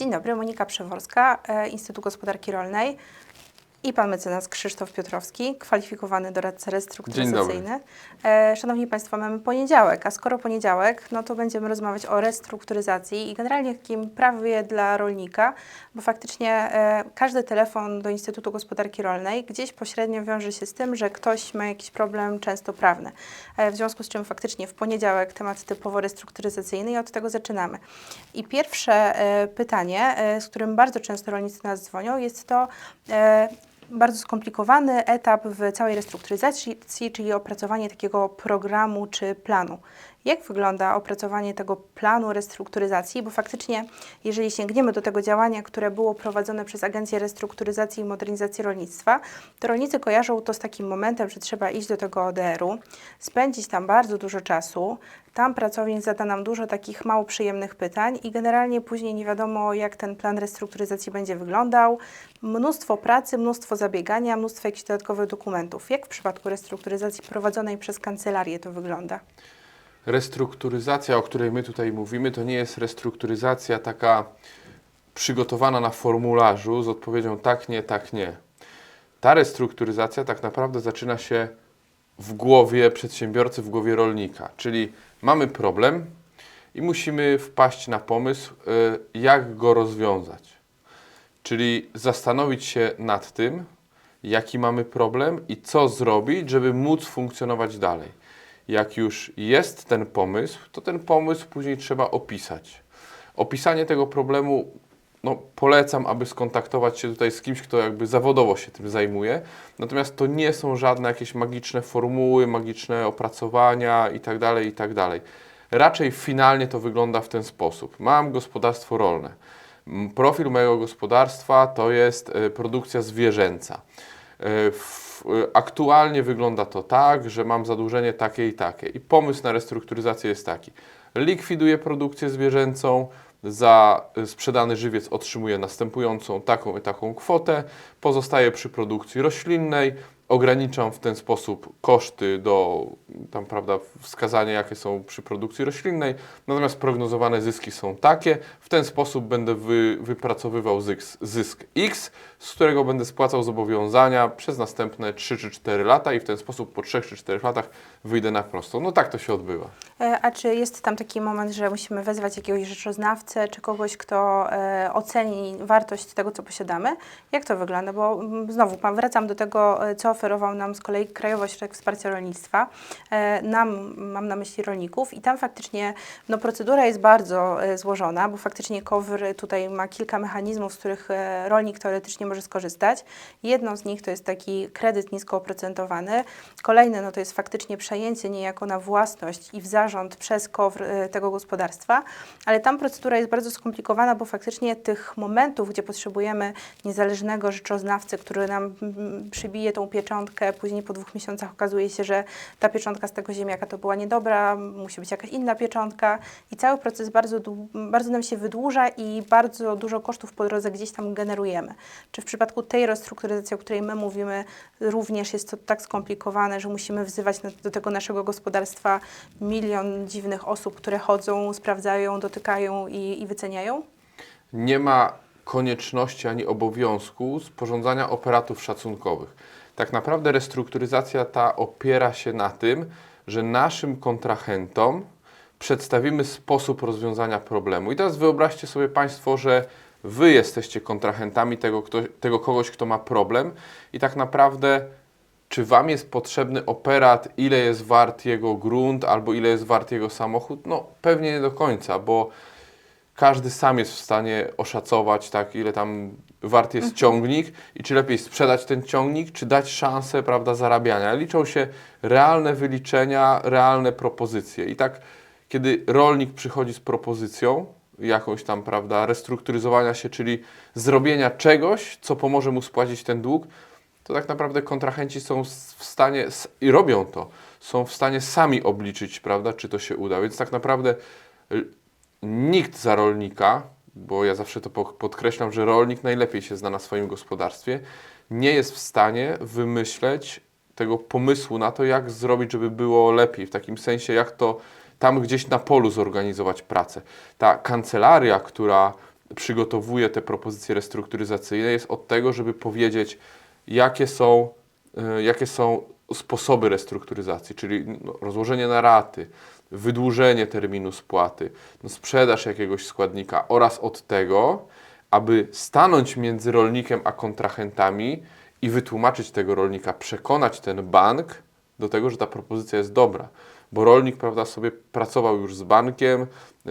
Dzień dobry, Monika Przeworska, e, Instytut Gospodarki Rolnej i pan mecenas Krzysztof Piotrowski, kwalifikowany doradca restrukturyzacyjny. E, Szanowni Państwo, mamy poniedziałek, a skoro poniedziałek, no to będziemy rozmawiać o restrukturyzacji i generalnie takim prawie dla rolnika, bo faktycznie e, każdy telefon do Instytutu Gospodarki Rolnej gdzieś pośrednio wiąże się z tym, że ktoś ma jakiś problem, często prawny. E, w związku z czym faktycznie w poniedziałek temat typowo restrukturyzacyjny i od tego zaczynamy. I pierwsze pytanie, z którym bardzo często rolnicy nas dzwonią, jest to bardzo skomplikowany etap w całej restrukturyzacji, czyli opracowanie takiego programu czy planu. Jak wygląda opracowanie tego planu restrukturyzacji? Bo faktycznie, jeżeli sięgniemy do tego działania, które było prowadzone przez Agencję Restrukturyzacji i Modernizacji Rolnictwa, to rolnicy kojarzą to z takim momentem, że trzeba iść do tego ODR-u, spędzić tam bardzo dużo czasu, tam pracownik zada nam dużo takich mało przyjemnych pytań i generalnie później nie wiadomo, jak ten plan restrukturyzacji będzie wyglądał. Mnóstwo pracy, mnóstwo zabiegania, mnóstwo jakichś dodatkowych dokumentów. Jak w przypadku restrukturyzacji prowadzonej przez kancelarię to wygląda? Restrukturyzacja, o której my tutaj mówimy, to nie jest restrukturyzacja taka przygotowana na formularzu z odpowiedzią tak, nie, tak, nie. Ta restrukturyzacja tak naprawdę zaczyna się w głowie przedsiębiorcy, w głowie rolnika. Czyli mamy problem i musimy wpaść na pomysł, y, jak go rozwiązać. Czyli zastanowić się nad tym, jaki mamy problem i co zrobić, żeby móc funkcjonować dalej. Jak już jest ten pomysł, to ten pomysł później trzeba opisać. Opisanie tego problemu no, polecam, aby skontaktować się tutaj z kimś, kto jakby zawodowo się tym zajmuje. Natomiast to nie są żadne jakieś magiczne formuły, magiczne opracowania itd., itd. Raczej finalnie to wygląda w ten sposób. Mam gospodarstwo rolne. Profil mojego gospodarstwa to jest e, produkcja zwierzęca. E, Aktualnie wygląda to tak, że mam zadłużenie takie i takie. I pomysł na restrukturyzację jest taki. Likwiduję produkcję zwierzęcą, za y, sprzedany żywiec otrzymuję następującą taką i taką kwotę, pozostaję przy produkcji roślinnej, ograniczam w ten sposób koszty do tam, prawda, wskazania, jakie są przy produkcji roślinnej, natomiast prognozowane zyski są takie. W ten sposób będę wy, wypracowywał zysk, zysk X, z którego będę spłacał zobowiązania przez następne 3 czy 4 lata i w ten sposób po 3 czy 4 latach wyjdę na prostą. No tak to się odbywa. E, A czy jest tam taki moment, że musimy wezwać jakiegoś rzeczoznawcę, czy kogoś, kto e, oceni wartość tego, co posiadamy? Jak to wygląda? Bo mm, znowu wracam do tego, e, co oferował nam z kolei Krajowy Ośrodek Wsparcia Rolnictwa. Nam, mam na myśli rolników i tam faktycznie no, procedura jest bardzo złożona, bo faktycznie KOWR tutaj ma kilka mechanizmów, z których rolnik teoretycznie może skorzystać. Jedną z nich to jest taki kredyt nisko oprocentowany. Kolejne no, to jest faktycznie przejęcie niejako na własność i w zarząd przez KOWR e, tego gospodarstwa, ale tam procedura jest bardzo skomplikowana, bo faktycznie tych momentów, gdzie potrzebujemy niezależnego rzeczoznawcy, który nam przybije tą pieczątkę, później po dwóch miesiącach okazuje się, że ta pieczątka z tego ziemniaka to była niedobra, musi być jakaś inna pieczątka i cały proces bardzo, bardzo nam się wydłuża i bardzo dużo kosztów po drodze gdzieś tam generujemy. Czy w przypadku tej restrukturyzacji, o której my mówimy, również jest to tak skomplikowane, że musimy wzywać do tego naszego gospodarstwa milion dziwnych osób, które chodzą, sprawdzają, dotykają i, i wyceniają? nie ma konieczności ani obowiązku sporządzania operatów szacunkowych. Tak naprawdę restrukturyzacja ta opiera się na tym, że naszym kontrahentom przedstawimy sposób rozwiązania problemu. I teraz wyobraźcie sobie Państwo, że Wy jesteście kontrahentami tego, kto, tego kogoś, kto ma problem i tak naprawdę czy Wam jest potrzebny operat, ile jest wart jego grunt albo ile jest wart jego samochód? No pewnie nie do końca, bo każdy sam jest w stanie oszacować, tak, ile tam wart jest ciągnik i czy lepiej sprzedać ten ciągnik, czy dać szansę, prawda, zarabiania. Liczą się realne wyliczenia, realne propozycje. I tak, kiedy rolnik przychodzi z propozycją jakąś tam, prawda, restrukturyzowania się, czyli zrobienia czegoś, co pomoże mu spłacić ten dług, to tak naprawdę kontrahenci są w stanie, i robią to, są w stanie sami obliczyć, prawda, czy to się uda. Więc tak naprawdę nikt za rolnika, bo ja zawsze to po- podkreślam, że rolnik najlepiej się zna na swoim gospodarstwie, nie jest w stanie wymyśleć tego pomysłu na to, jak zrobić, żeby było lepiej, w takim sensie, jak to tam gdzieś na polu zorganizować pracę. Ta kancelaria, która przygotowuje te propozycje restrukturyzacyjne, jest od tego, żeby powiedzieć, jakie są, e, jakie są sposoby restrukturyzacji, czyli no, rozłożenie na raty, wydłużenie terminu spłaty, no, sprzedaż jakiegoś składnika oraz od tego, aby stanąć między rolnikiem a kontrahentami i wytłumaczyć tego rolnika, przekonać ten bank do tego, że ta propozycja jest dobra. Bo rolnik, prawda, sobie pracował już z bankiem,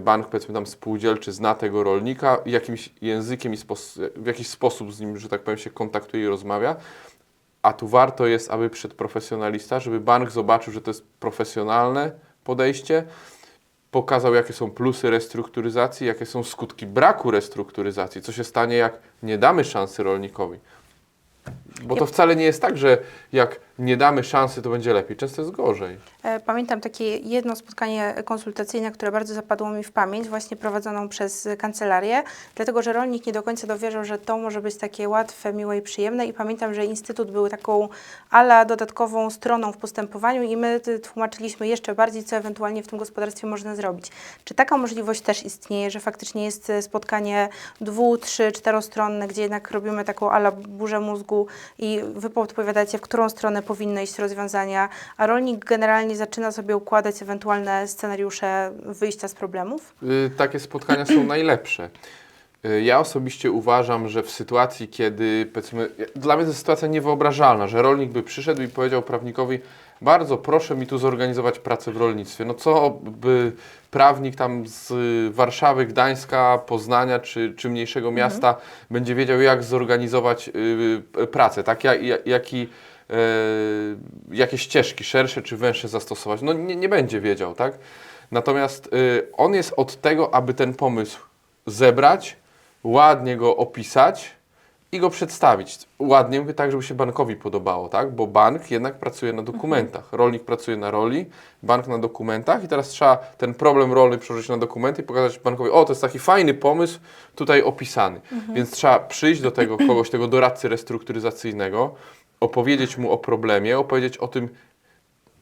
bank, powiedzmy tam spółdzielczy, zna tego rolnika jakimś językiem i w jakiś sposób z nim, że tak powiem, się kontaktuje i rozmawia. A tu warto jest, aby przyszedł profesjonalista, żeby bank zobaczył, że to jest profesjonalne podejście, pokazał, jakie są plusy restrukturyzacji, jakie są skutki braku restrukturyzacji, co się stanie, jak nie damy szansy rolnikowi. Bo to wcale nie jest tak, że jak nie damy szansy, to będzie lepiej. Często jest gorzej. E, Pamiętam takie jedno spotkanie konsultacyjne, które bardzo zapadło mi w pamięć, właśnie prowadzoną przez kancelarię, dlatego że rolnik nie do końca dowierzał, że to może być takie łatwe, miłe i przyjemne. I pamiętam, że Instytut był taką ala dodatkową stroną w postępowaniu i my tłumaczyliśmy jeszcze bardziej, co ewentualnie w tym gospodarstwie można zrobić. Czy taka możliwość też istnieje, że faktycznie jest y, spotkanie dwu, trzy, czterostronne, gdzie jednak robimy taką ala burzę mózgu i wy podpowiadacie, w którą stronę powinny iść rozwiązania, a rolnik generalnie zaczyna sobie układać ewentualne scenariusze wyjścia z problemów? Y, takie spotkania są najlepsze. Y, Ja osobiście uważam, że w sytuacji, kiedy powiedzmy, dla mnie to jest sytuacja niewyobrażalna, że rolnik by przyszedł i powiedział prawnikowi, bardzo proszę mi tu zorganizować pracę w rolnictwie. No co by prawnik tam z Warszawy, Gdańska, Poznania czy, czy mniejszego miasta będzie wiedział, jak zorganizować y, pracę, tak? Ja, ja, jaki, e, jakie ścieżki szersze czy węższe zastosować. No nie, nie będzie wiedział, tak? Natomiast y, on jest od tego, aby ten pomysł zebrać, ładnie go opisać i go przedstawić. Ładnie mówię tak, żeby się bankowi podobało, tak? Bo bank jednak pracuje na dokumentach. Rolnik pracuje na roli, bank na dokumentach i teraz trzeba ten problem rolny przełożyć na dokumenty i pokazać bankowi, o, to jest taki fajny pomysł tutaj opisany. Więc trzeba przyjść do tego kogoś, tego doradcy restrukturyzacyjnego, opowiedzieć mu o problemie, opowiedzieć o tym,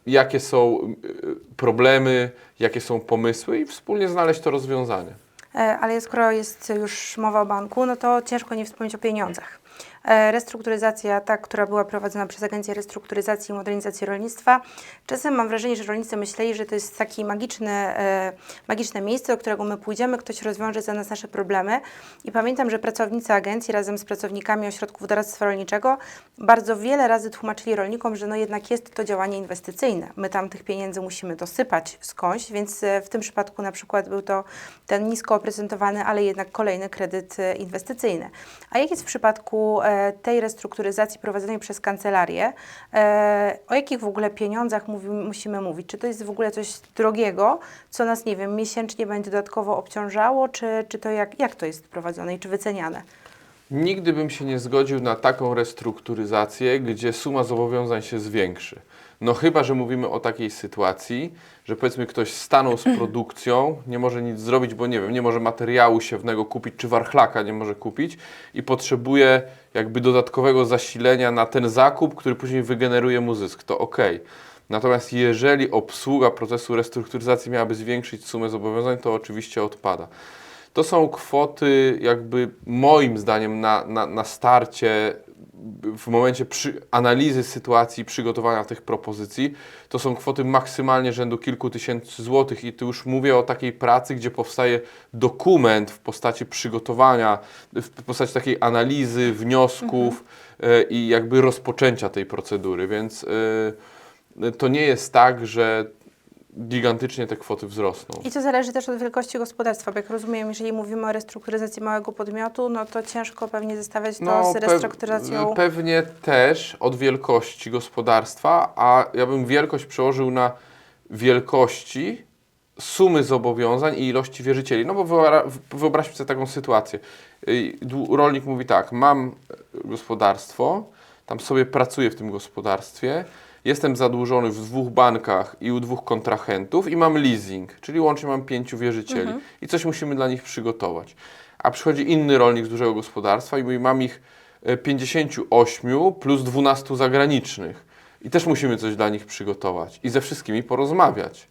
jakie są y, problemy, jakie są pomysły i wspólnie znaleźć to rozwiązanie. E, Ale skoro jest już mowa o banku, no to ciężko nie wspomnieć o pieniądzach. E, Restrukturyzacja, ta, która była prowadzona przez Agencję Restrukturyzacji i Modernizacji Rolnictwa, czasem mam wrażenie, że rolnicy myśleli, że to jest takie magiczne, e, magiczne miejsce, do którego my pójdziemy, ktoś rozwiąże za nas nasze problemy. I pamiętam, że pracownicy agencji razem z pracownikami ośrodków doradztwa rolniczego bardzo wiele razy tłumaczyli rolnikom, że no jednak jest to działanie inwestycyjne. My tam tych pieniędzy musimy dosypać skądś, więc e, w tym przypadku na przykład był to ten nisko oprocentowany, ale jednak kolejny kredyt inwestycyjny. A jak jest w przypadku tej restrukturyzacji prowadzonej przez kancelarię? E, o jakich w ogóle pieniądzach mówi, musimy mówić? Czy to jest w ogóle coś drogiego, co nas, nie wiem, miesięcznie będzie dodatkowo obciążało, czy, czy to jak, jak to jest prowadzone i czy wyceniane? Nigdy bym się nie zgodził na taką restrukturyzację, gdzie suma zobowiązań się zwiększy. No chyba, że mówimy o takiej sytuacji, że powiedzmy ktoś stanął z produkcją, nie może nic zrobić, bo nie wiem, nie może materiału siewnego kupić, czy warchlaka nie może kupić i potrzebuje jakby dodatkowego zasilenia na ten zakup, który później wygeneruje mu zysk, to ok. Natomiast jeżeli obsługa procesu restrukturyzacji miałaby zwiększyć sumę zobowiązań, to oczywiście odpada. To są kwoty, jakby moim zdaniem, na, na, na starcie, w momencie analizy sytuacji, przygotowania tych propozycji, to są kwoty maksymalnie rzędu kilku tysięcy złotych. I tu już mówię o takiej pracy, gdzie powstaje dokument w postaci przygotowania, w postaci takiej analizy, wniosków e, i jakby rozpoczęcia tej procedury. Więc e, to nie jest tak, że gigantycznie te kwoty wzrosną. I to zależy też od wielkości gospodarstwa, bo jak rozumiem, jeżeli mówimy o restrukturyzacji małego podmiotu, no to ciężko pewnie zestawiać to z pe- restrukturyzacją. pewnie też od wielkości gospodarstwa, a ja bym wielkość przełożył na wielkości sumy zobowiązań i ilości wierzycieli. No bo wyobra- wyobraźmy sobie taką sytuację. Y, Rolnik mówi tak, mam gospodarstwo, tam sobie pracuję w tym gospodarstwie, jestem zadłużony w dwóch bankach i u dwóch kontrahentów i mam leasing, czyli łącznie mam pięciu wierzycieli i coś musimy dla nich przygotować. A przychodzi inny rolnik z dużego gospodarstwa i mówi, mam ich e, 58 plus 12 zagranicznych i też musimy coś dla nich przygotować i ze wszystkimi porozmawiać.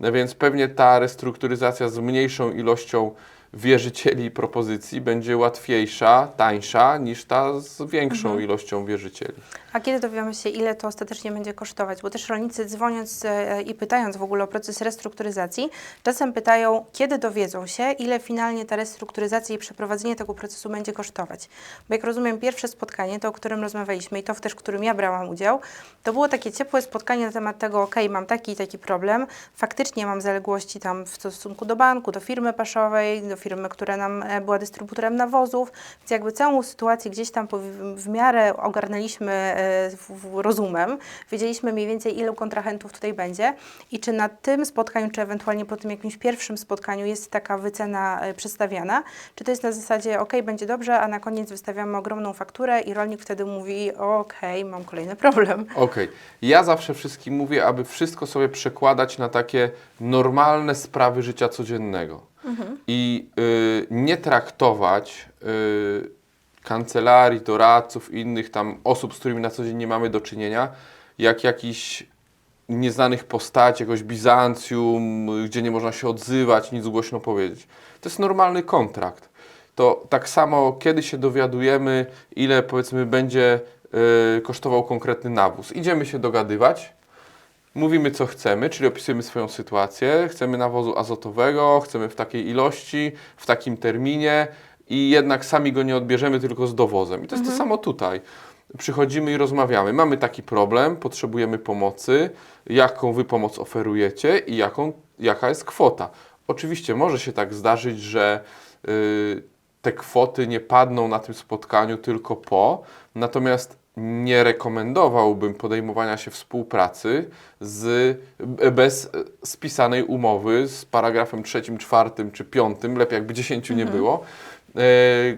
No więc pewnie ta restrukturyzacja z mniejszą ilością wierzycieli i propozycji będzie łatwiejsza, tańsza niż ta z większą ilością wierzycieli. A kiedy dowiemy się, ile to ostatecznie będzie kosztować? Bo też rolnicy dzwoniąc e, i pytając w ogóle o proces restrukturyzacji, czasem pytają, kiedy dowiedzą się, ile finalnie ta restrukturyzacja i przeprowadzenie tego procesu będzie kosztować. Bo jak rozumiem, pierwsze spotkanie, to o którym rozmawialiśmy i to też, w którym ja brałam udział, to było takie ciepłe spotkanie na temat tego, ok, mam taki i taki problem, faktycznie mam zaległości tam w stosunku do banku, do firmy paszowej, do firmy, która nam e, była dystrybutorem nawozów, więc jakby całą sytuację gdzieś tam w miarę ogarnęliśmy rozumem, wiedzieliśmy mniej więcej ilu kontrahentów tutaj będzie i czy na tym spotkaniu, czy ewentualnie po tym jakimś pierwszym spotkaniu jest taka wycena e, przedstawiana, czy to jest na zasadzie ok, będzie dobrze, a na koniec wystawiamy ogromną fakturę i rolnik wtedy mówi ok, mam kolejny problem. Okej. Ja zawsze wszystkim mówię, aby wszystko sobie przekładać na takie normalne sprawy życia codziennego. I y, nie traktować y, kancelarii, doradców innych tam osób, z którymi na co dzień nie mamy do czynienia, jak jakichś nieznanych postaci, jakiegoś Bizancjum, gdzie nie można się odzywać, nic głośno powiedzieć. To jest normalny kontrakt. To tak samo, kiedy się dowiadujemy, ile powiedzmy będzie y, kosztował konkretny nawóz. Idziemy się dogadywać, mówimy co chcemy, czyli opisujemy swoją sytuację. Chcemy nawozu azotowego, chcemy w takiej ilości, w takim terminie i jednak sami go nie odbierzemy, tylko z dowozem. I to jest to samo tutaj. Przychodzimy i rozmawiamy. Mamy taki problem, potrzebujemy pomocy. Jaką wy pomoc oferujecie i jaką, jaka jest kwota? Oczywiście może się tak zdarzyć, że y, te kwoty nie padną na tym spotkaniu tylko po, natomiast nie rekomendowałbym podejmowania się współpracy z, bez e, spisanej umowy z paragrafem trzecim, czwartym czy piątym, lepiej jakby dziesięciu nie było,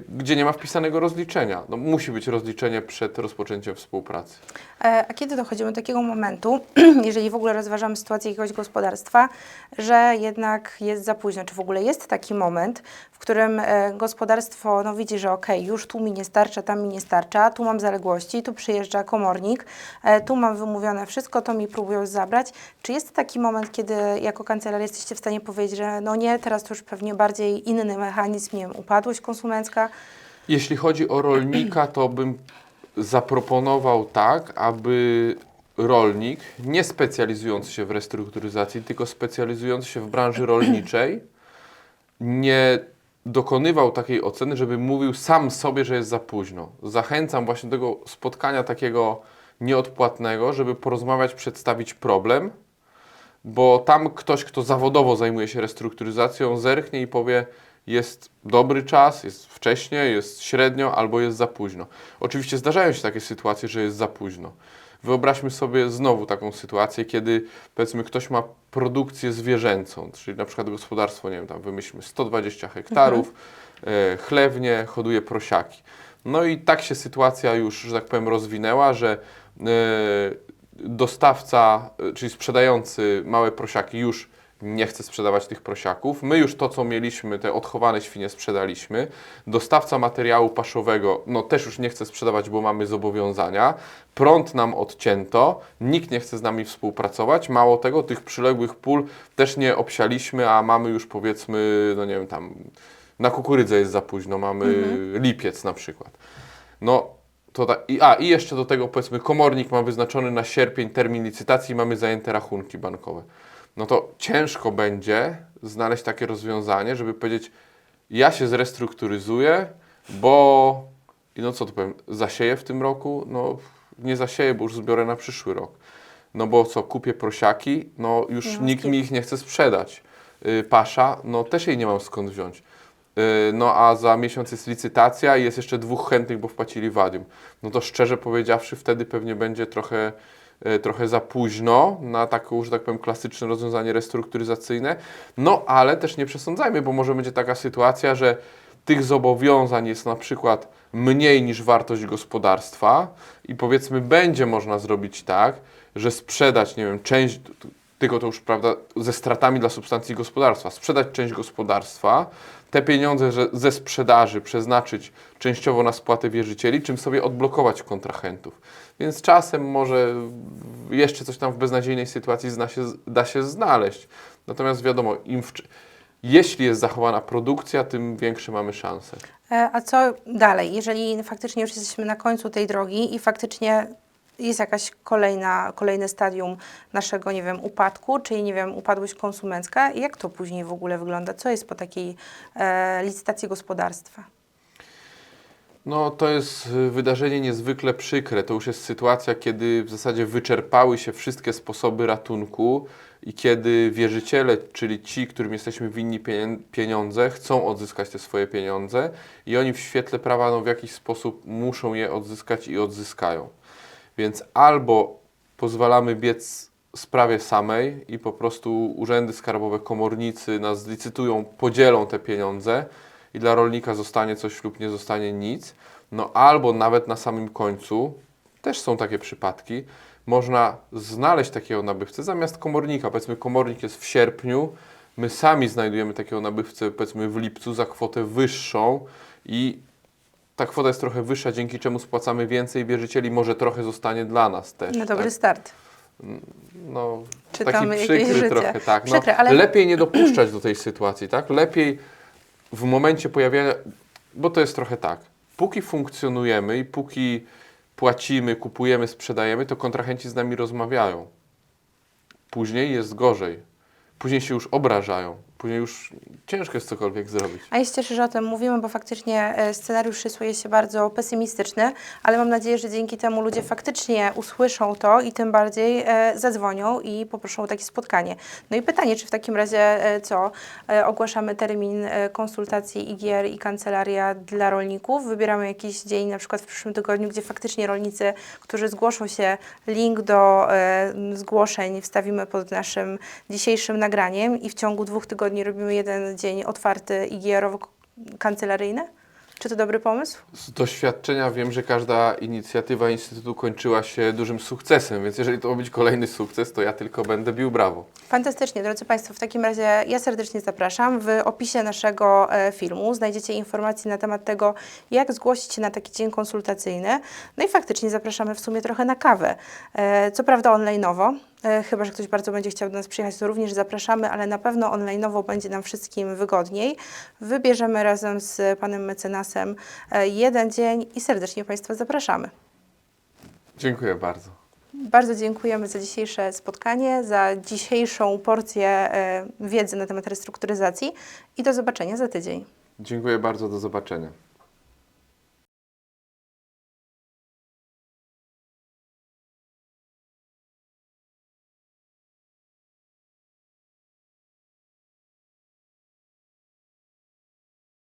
gdzie nie ma wpisanego rozliczenia. No, musi być rozliczenie przed rozpoczęciem współpracy. E, A kiedy dochodzimy do takiego momentu, jeżeli w ogóle rozważamy sytuację jakiegoś gospodarstwa, że jednak jest za późno? Czy w ogóle jest taki moment, w którym e, gospodarstwo no, widzi, że ok, już tu mi nie starcza, tam mi nie starcza, tu mam zaległości, tu przyjeżdża komornik, e, tu mam wymówione wszystko, to mi próbują zabrać. Czy jest taki moment, kiedy jako kancelaria jesteście w stanie powiedzieć, że no nie, teraz to już pewnie bardziej inny mechanizm, nie wiem, upadłość konsumencka? Jeśli chodzi o rolnika, to bym zaproponował tak, aby rolnik, nie specjalizujący się w restrukturyzacji, tylko specjalizujący się w branży rolniczej, nie dokonywał takiej oceny, żeby mówił sam sobie, że jest za późno. Zachęcam właśnie do tego spotkania takiego nieodpłatnego, żeby porozmawiać, przedstawić problem, bo tam ktoś, kto zawodowo zajmuje się restrukturyzacją, zerknie i powie, jest dobry czas, jest wcześnie, jest średnio albo jest za późno. Oczywiście zdarzają się takie sytuacje, że jest za późno. Wyobraźmy sobie znowu taką sytuację, kiedy powiedzmy ktoś ma produkcję zwierzęcą, czyli na przykład gospodarstwo, nie wiem, tam wymyślmy 120 hektarów, e, chlewnie, hoduje prosiaki. No i tak się sytuacja już, że tak powiem, rozwinęła, że e, dostawca, e, czyli sprzedający małe prosiaki już nie chce sprzedawać tych prosiaków. My już to, co mieliśmy, te odchowane świnie sprzedaliśmy. Dostawca materiału paszowego, no też już nie chce sprzedawać, bo mamy zobowiązania. Prąd nam odcięto, nikt nie chce z nami współpracować. Mało tego, tych przyległych pól też nie obsialiśmy, a mamy już powiedzmy, no nie wiem, tam na kukurydzę jest za późno, mamy lipiec na przykład. No, to ta, i, a, i jeszcze do tego powiedzmy komornik ma wyznaczony na sierpień termin licytacji, mamy zajęte rachunki bankowe. No to ciężko będzie znaleźć takie rozwiązanie, żeby powiedzieć, ja się zrestrukturyzuję, bo i no co tu powiem, zasieję w tym roku? No nie zasieję, bo już zbiorę na przyszły rok. No bo co, kupię prosiaki, no już No, nikt mi ich nie chce sprzedać. Y, pasza, no też jej nie mam skąd wziąć. Y, No a za miesiąc jest licytacja i jest jeszcze dwóch chętnych, bo wpłacili wadium. No to szczerze powiedziawszy, wtedy pewnie będzie trochę, trochę za późno na taką, że tak powiem, klasyczne rozwiązanie restrukturyzacyjne. No ale też nie przesądzajmy, bo może będzie taka sytuacja, że tych zobowiązań jest na przykład mniej niż wartość gospodarstwa i powiedzmy będzie można zrobić tak, że sprzedać, nie wiem, część, tylko to już prawda, ze stratami dla substancji gospodarstwa, sprzedać część gospodarstwa, te pieniądze ze sprzedaży przeznaczyć częściowo na spłatę wierzycieli, czym sobie odblokować kontrahentów. Więc czasem może jeszcze coś tam w beznadziejnej sytuacji zna się, da się znaleźć. Natomiast wiadomo, im jeśli jest zachowana produkcja, tym większe mamy szanse. E, A co dalej, jeżeli faktycznie już jesteśmy na końcu tej drogi i faktycznie jest jakaś kolejna, kolejne stadium naszego, nie wiem, upadku, czyli, nie wiem, upadłość konsumencka, jak to później w ogóle wygląda? Co jest po takiej e, licytacji gospodarstwa? No, to jest y, wydarzenie niezwykle przykre. To już jest sytuacja, kiedy w zasadzie wyczerpały się wszystkie sposoby ratunku i kiedy wierzyciele, czyli ci, którym jesteśmy winni pieniądze, chcą odzyskać te swoje pieniądze i oni w świetle prawa no, w jakiś sposób muszą je odzyskać i odzyskają. Więc albo pozwalamy biec sprawie samej i po prostu urzędy skarbowe, komornicy nas zlicytują, podzielą te pieniądze i dla rolnika zostanie coś lub nie zostanie nic. No albo nawet na samym końcu, też są takie przypadki, można znaleźć takiego nabywcę zamiast komornika. Powiedzmy, komornik jest w sierpniu, my sami znajdujemy takiego nabywcę, powiedzmy, w lipcu za kwotę wyższą i ta kwota jest trochę wyższa, dzięki czemu spłacamy więcej wierzycieli, może trochę zostanie dla nas też. No dobry tak? start. no, Czytamy taki przykry trochę, tak. No, Przykre, ale- Lepiej nie dopuszczać do tej sytuacji, tak? Lepiej w momencie pojawienia, bo to jest trochę tak, póki funkcjonujemy i póki płacimy, kupujemy, sprzedajemy, to kontrahenci z nami rozmawiają. Później jest gorzej. Później się już obrażają. Później już ciężko jest cokolwiek zrobić. A ja się cieszę, że o tym mówimy, bo faktycznie e, scenariusz rysuje się bardzo pesymistyczny, ale mam nadzieję, że dzięki temu ludzie faktycznie usłyszą to i tym bardziej e, zadzwonią i poproszą o takie spotkanie. No i pytanie, czy w takim razie e, co? Ogłaszamy termin konsultacji IGR i kancelaria dla rolników. Wybieramy jakiś dzień, na przykład w przyszłym tygodniu, gdzie faktycznie rolnicy, którzy zgłoszą się, link do zgłoszeń wstawimy pod naszym dzisiejszym nagraniem i w ciągu dwóch tygodni robimy jeden dzień otwarty IGR-owo-kancelaryjny? Czy to dobry pomysł? Z doświadczenia wiem, że każda inicjatywa Instytutu kończyła się dużym sukcesem, więc jeżeli to ma być kolejny sukces, to ja tylko będę bił brawo. Fantastycznie, drodzy Państwo. W takim razie ja serdecznie zapraszam. W opisie naszego e, filmu znajdziecie informacje na temat tego, jak zgłosić się na taki dzień konsultacyjny. No i faktycznie zapraszamy w sumie trochę na kawę. E, Co prawda online'owo, chyba że ktoś bardzo będzie chciał do nas przyjechać, to również zapraszamy, ale na pewno online'owo będzie nam wszystkim wygodniej. Wybierzemy razem z Panem Mecenasem e, jeden dzień i serdecznie Państwa zapraszamy. Dziękuję bardzo. Bardzo dziękujemy za dzisiejsze spotkanie, za dzisiejszą porcję e, wiedzy na temat restrukturyzacji i do zobaczenia za tydzień. Dziękuję bardzo, do zobaczenia.